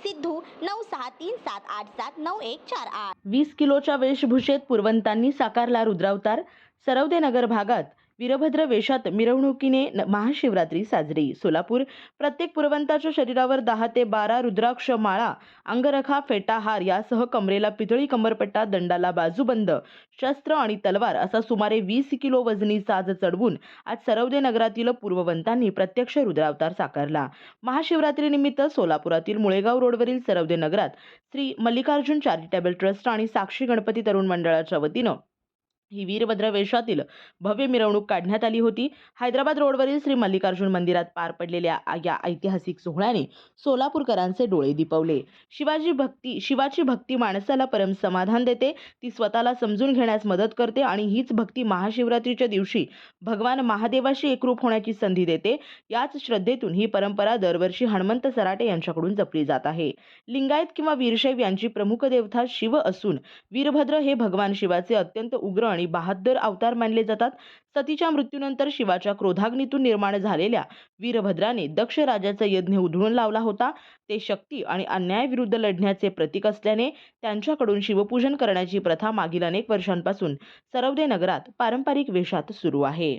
सिद्धू नऊ सहा तीन सात आठ सात नऊ एक चार आठ. वीस किलोच्या वेशभूषेत पुरवंतांनी साकारला रुद्रावतार. सरवदे नगर भागात वीरभद्र वेशात मिरवणुकीने महाशिवरात्री साजरी. सोलापूर प्रत्येक पुरवंताच्या शरीरावर दहा ते बारा रुद्राक्ष माळा अंगरखा फेटाहार यासह कमरेला पितळी कमरपट्टा दंडाला बाजूबंद शस्त्र आणि तलवार असा सुमारे वीस किलो वजनी साज चढवून आज सरवदे नगरातील पूर्ववंतांनी प्रत्यक्ष रुद्रावतार साकारला. महाशिवरात्रीनिमित्त सोलापुरातील मुळेगाव रोडवरील सरवदे नगरात श्री मल्लिकार्जुन चॅरिटेबल ट्रस्ट आणि साक्षी गणपती तरुण मंडळाच्या वतीनं ही वीरभद्र वेशातील भव्य मिरवणूक काढण्यात आली होती. हैदराबाद रोडवरील श्री मल्लिकार्जुन मंदिरात पार पडलेल्या या ऐतिहासिक सोहळ्याने सोलापूरकरांचे डोळे दिपवले. शिवाजी भक्ती शिवाची भक्ती माणसाला परम समाधान देते. ती स्वतःला समजून घेण्यास मदत करते आणि हीच भक्ती महाशिवरात्रीच्या दिवशी भगवान महादेवाशी एकरूप होण्याची संधी देते. याच श्रद्धेतून ही परंपरा दरवर्षी हनुमंत सराटे यांच्याकडून जपली जात आहे. लिंगायत किंवा वीरशैव यांची प्रमुख देवता शिव असून वीरभद्र हे भगवान शिवाचे अत्यंत उग्र आणि आणि बहाद्दर अवतार मानले जातात. सतीच्या मृत्यूनंतर शिवाच्या क्रोधाग्नीतून निर्माण झालेल्या वीरभद्राने दक्ष राजाचा यज्ञ उधळून लावला होता. ते शक्ती आणि अन्यायाविरुद्ध लढण्याचे प्रतीक असल्याने त्यांच्याकडून शिवपूजन करण्याची प्रथा मागील अनेक वर्षांपासून सरवदे नगरात पारंपरिक वेशात सुरू आहे.